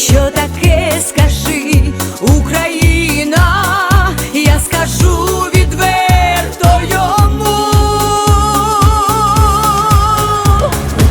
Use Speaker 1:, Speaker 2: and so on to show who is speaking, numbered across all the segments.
Speaker 1: що таке скажи Україна, я скажу відверто йому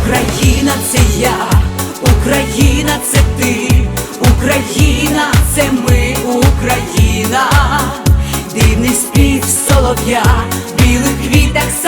Speaker 1: Україна це я, Україна це ти, Україна це ми, Україна, дивний спів солов'я, білих квіток.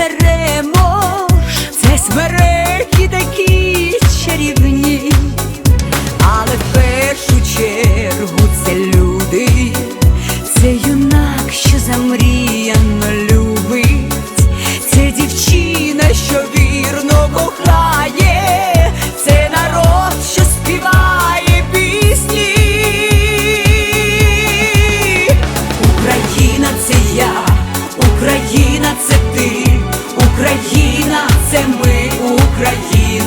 Speaker 1: і черемош, це смереки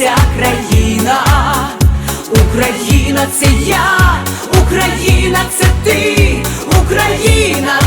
Speaker 1: ця країна. Україна це я, Україна це ти, Україна